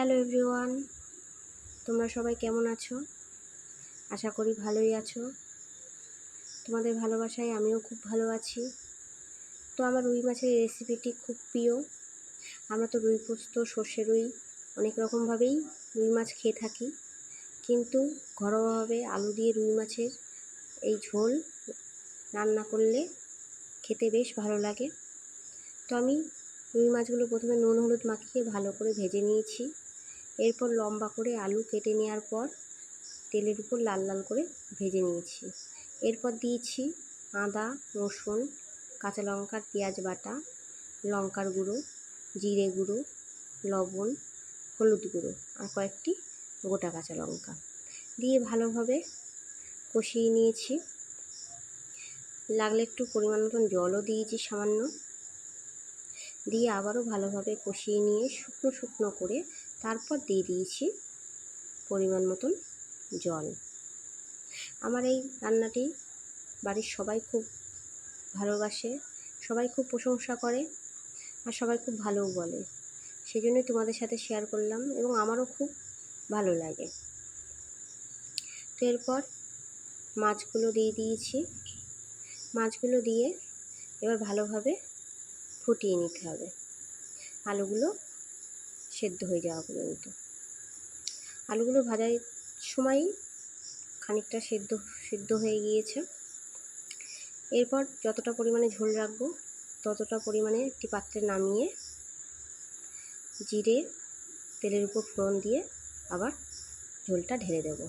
Hello everyone তোমরা সবাই কেমন আছো? আশা করি ভালোই আছো। তোমাদের ভালোবাসায় আমিও খুব ভালো আছি। তো আমার রুই মাছের রেসিপিটি খুব প্রিয়। আমরা তো রুই পোস্ত, সর্ষে রুই, অনেক রকমভাবেই রুই মাছ খেয়ে থাকি। কিন্তু ঘরোয়াভাবে আলু দিয়ে রুই মাছের এই ঝোল রান্না করলে খেতে বেশ ভালো লাগে। তো আমি রুই মাছগুলো প্রথমে নুন, হলুদ মাখিয়ে ভালো করে ভেজে নিয়েছি। এরপর লম্বা করে আলু কেটে নেওয়ার পর তেলের উপর লাল লাল করে ভেজে নিয়েছি। এরপর দিয়েছি আদা, রসুন, কাঁচা লঙ্কার পেঁয়াজ বাটা, লঙ্কার গুঁড়ো, জিরে গুঁড়ো, লবণ, হলুদ গুঁড়ো আর কয়েকটি গোটা কাঁচা লঙ্কা। দিয়ে ভালোভাবে কষিয়ে নিয়েছি। লাগলে একটু পরিমাণ মতন জলও দিয়েছি সামান্য। দিয়ে আবারও ভালোভাবে কষিয়ে নিয়ে শুকনো শুকনো করে তারপর দিয়ে দিয়েছি পরিমাণ মতন জল। আমার এই রান্নাটি বাড়ির সবাই খুব ভালোবাসে, সবাই খুব প্রশংসা করে আর সবাই খুব ভালোও বলে। সেই জন্যই তোমাদের সাথে শেয়ার করলাম এবং আমারও খুব ভালো লাগে। তো এরপর মাছগুলো দিয়ে দিয়েছি। মাছগুলো দিয়ে এবার ভালোভাবে ফুটিয়ে নিতে হবে। আলুগুলো সেদ্ধ হয়ে যাওয়া পর্যন্ত। আলুগুলো ভাজার সময়ই খানিকটা সেদ্ধ সেদ্ধ হয়ে গিয়েছে। এরপর যতটা পরিমাণে ঝোল রাখব, ততটা পরিমাণে একটি পাত্রে নামিয়ে জিরে তেলের উপর ফোড়ন দিয়ে আবার ঝোলটা ঢেলে দেবো।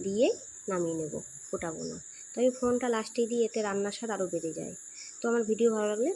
দিয়ে নামিয়ে নেব, ফোটাবো না। তো আমি ফোড়নটা লাস্টে দিয়ে এতে রান্নার স্বাদ আরও বেড়ে যায়। তো আমার ভিডিও ভালো লাগলে